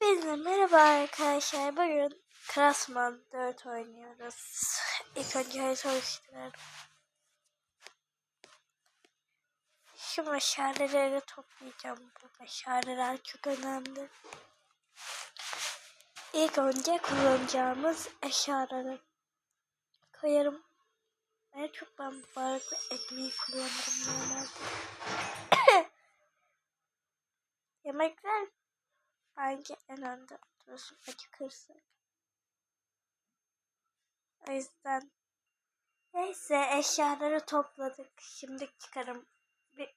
Hepinize merhaba arkadaşlar. Bugün Krasman 4 oynuyoruz. İlk önce harita oluşturalım. Şu meşaleleri toplayacağım. Bu meşaleler çok önemli. İlk önce kullanacağımız eşyaları koyarım. En çok ben balık ve ekmeği kullanırım normalde. Yemekler bence en önde acıkırsak. O yüzden neyse eşyaları topladık. Şimdi çıkarım. Bir,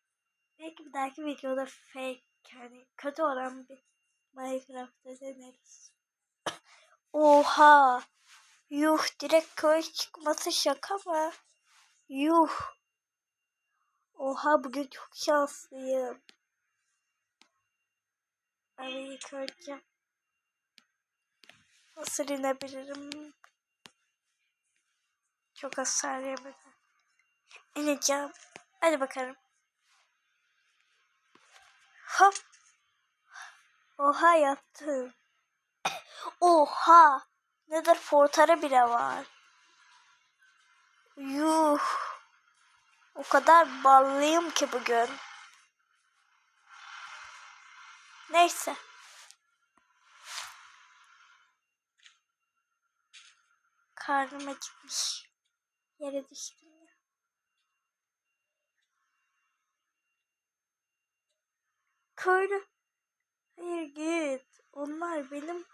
belki bir dahaki videoda fake yani kötü olan bir Minecraft'ta deneriz. Oha! Yuh direkt köy çıkması şaka mı? Yuh! Oha bugün çok şanslıyım. Abi ilk nasıl inebilirim? Çok hasar yemeden. İneceğim. Hadi bakalım. Hop. Oha yaptım. Oha. Nedir portarı bile var. Yuh. O kadar ballıyım ki bugün. Neyse. Karnım acıkmış. Yere düştüm ya. Köylü. Hayır git. Onlar benim.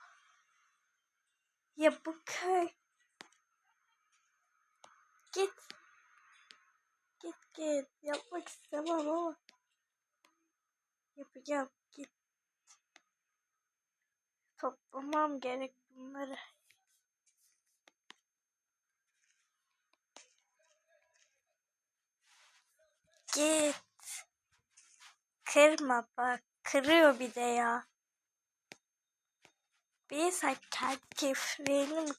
Ya bu köy. Git. Git git. Yapmak istemem ama. Yapacağım. Git. Toplamam gerek bunları. Git. Kırma bak. Kırıyor bir de ya. Bir kendi keyfini mi?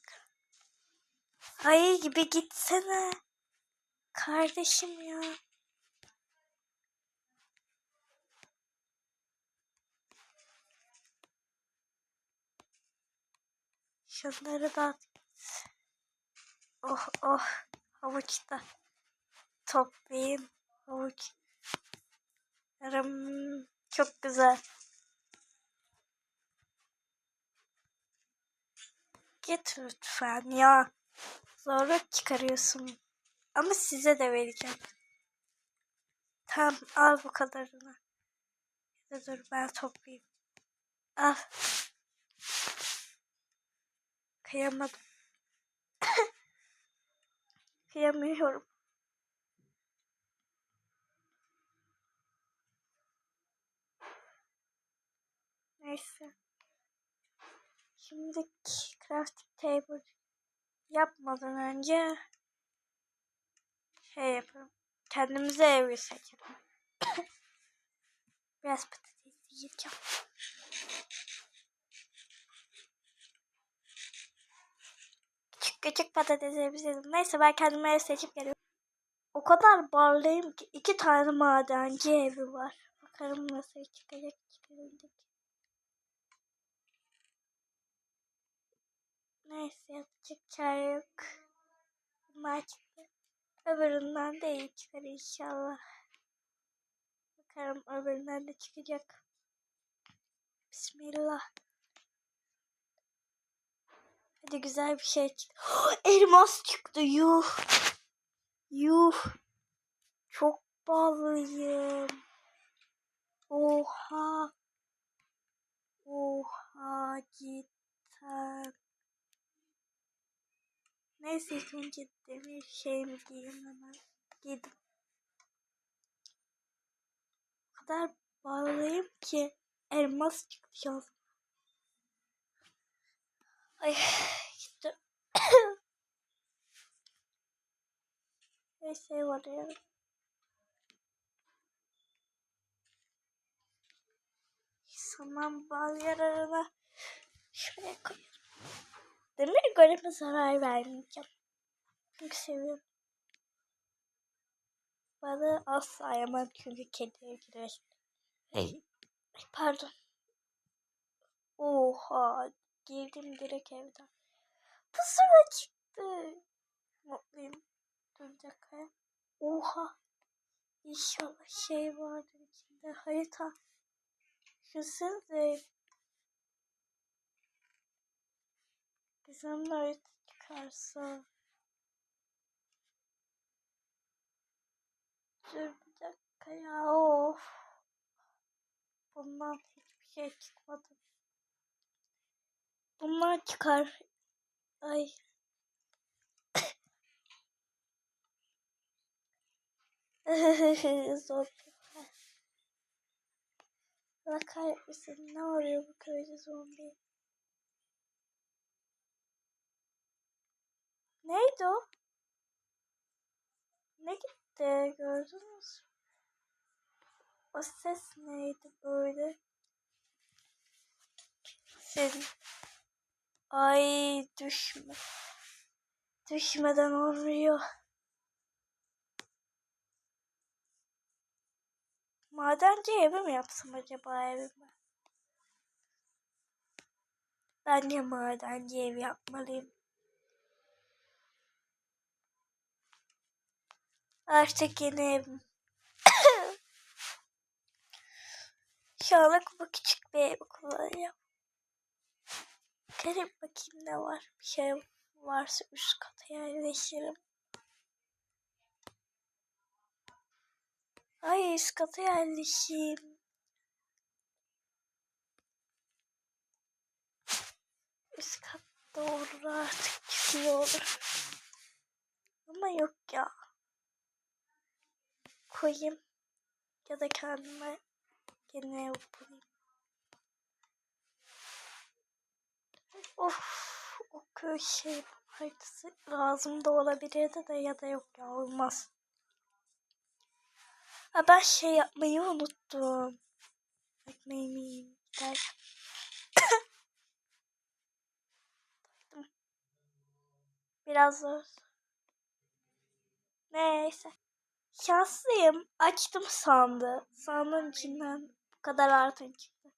Ayı gibi gitsene. Kardeşim ya. Şunları da at. Oh oh. Havuçta. Toplayayım. Havuç. Yarım çok güzel. Git lütfen ya. Zorla çıkarıyorsun. Ama size de vereceğim. Tamam al bu kadarını. Da dur ben toplayayım. Al. Kıyamadım. Kıyamıyorum. Neyse. Şimdi crafting table yapmadan önce şey yapalım. Kendimize ev seçelim. Biraz patates yiyeceğim. Küçük küçük patates ev Neyse ben kendime ev seçip geliyorum. O kadar bağlıyım ki iki tane madenci evi var. Bakalım nasıl çıkacak çıkarınca. Neyse yapacak çare yok. Bunlar. Öbüründen de iyi çıkar inşallah. Bakalım öbüründen de çıkacak. Bismillah. Hadi güzel bir şey çık. Elmas çıktı yuh. Yuh. Çok bağlıyım. Oha. Oha cidden. Neyse ilk önce demir şey mi giyeyim hemen. Giydim. O kadar bağlıyım ki elmas çıktı şansım. Ay gitti. Neyse var ya. Saman bal yararına şuraya koyuyorum. Demir goleme zarar vermeyeceğim. Çünkü seviyorum. Balığı asla yemem çünkü kediye girer. Pardon. Oha. Girdim direkt evden. Pusula çıktı. Mutluyum. Dur bir dakika. Oha. İnşallah şey vardır içinde. Harita. Düşünsenize. Gizemli harita çıkarsa. Dur bir dakika ya. Of. Bundan hiçbir şey çıkmadı. Bunlar çıkar. Ay. Zor. Allah kahretmesin. Ne oluyor bu köyde zombi? Neydi o? Ne gitti? Gördünüz mü? O ses neydi böyle? Senin. Ay düşme. Düşmeden olmuyor. Madenci evi mi yapsam acaba evime? Bence madenci ev yapmalıyım. Artık yeni evim. Şu bu küçük bir ev kullanacağım. Garip bakayım ne var. Bir şey varsa üst kata yerleşirim. Ay üst kata yerleşeyim. Üst katta olur artık. İyi olur. Ama yok ya. Koyayım. Ya da kendime yeni ev Of o köy şey haritası lazım da olabilirdi de ya da yok ya olmaz. Ha ben şey yapmayı unuttum. Ekmeğimi yiyeyim. Biraz zor. Neyse. Şanslıyım. Açtım sandı. Sandığın içinden bu kadar altın çıktı.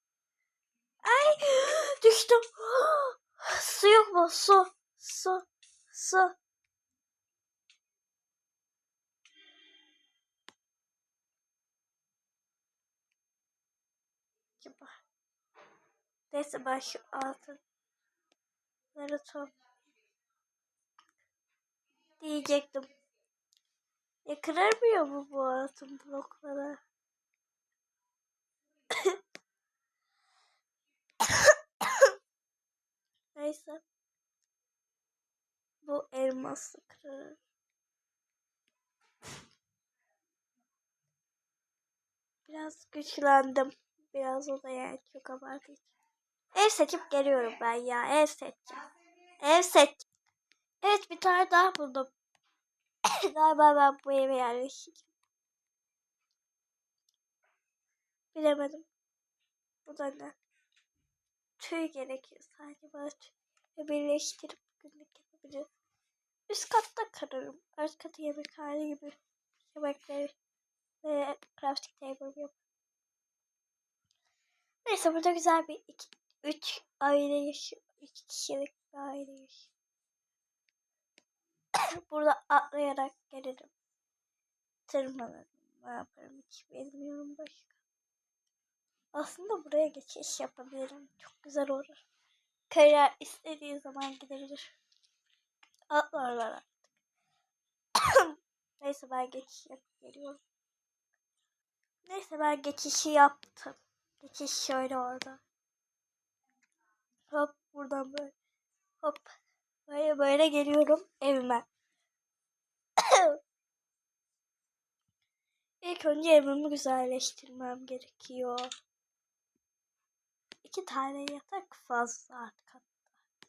Ay düştüm. Su yok mu? Su. Su. Su. Acaba. Neyse ben şu altınları top diyecektim. Ya kırılmıyor mu bu altın blokları? Neyse. Bu elması kırılır. Biraz güçlendim. Biraz o da yani çok abartı. Ev seçip geliyorum ben ya. Ev seçeceğim. Ev seç. Evet bir tane daha buldum. Galiba ben bu eve yerleşeceğim. Bilemedim. Bu da ne? Tüy gerekiyor sadece bana tüy birleştirip günlük yapabilirim. Üst katta kararım. Alt katı yemekhane gibi yemekleri ve crafting table yap. Neyse burada güzel bir iki, üç aile yaşıyor. Üç kişilik bir aile yaşıyor. burada atlayarak gelirim. Tırmanırım. Ne yaparım hiç bilmiyorum başka. Aslında buraya geçiş yapabilirim. Çok güzel olur. Kariyer istediği zaman gidebilir. Atlarlar artık. Neyse ben geçiş yapıp geliyorum. Neyse ben geçişi yaptım. Geçiş şöyle orada. Hop buradan böyle. Hop. Böyle böyle geliyorum evime. İlk önce evimi güzelleştirmem gerekiyor. İki tane yatak fazla alt katta.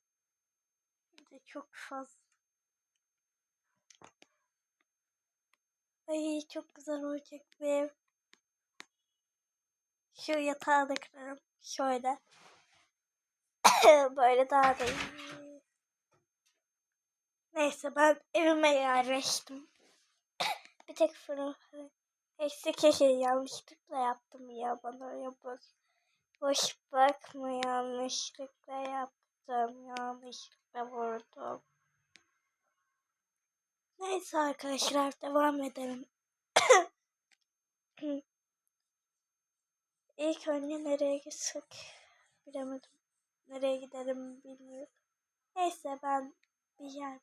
Bir de çok fazla. Ay çok güzel olacak bir ev. Şu yatağı da kırarım. Şöyle. Böyle daha da iyi. Neyse ben evime yerleştim. bir tek fırın Eksi keşke yanlışlıkla yaptım ya bana ya bak. Boş bakma yanlışlıkla yaptım. Yanlışlıkla vurdum. Neyse arkadaşlar devam edelim. İlk önce nereye gitsek bilemedim. Nereye giderim bilmiyorum. Neyse ben bir yer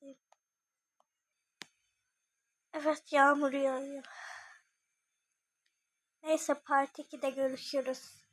bulayım. Evet yağmur yağıyor. Neyse part 2'de görüşürüz.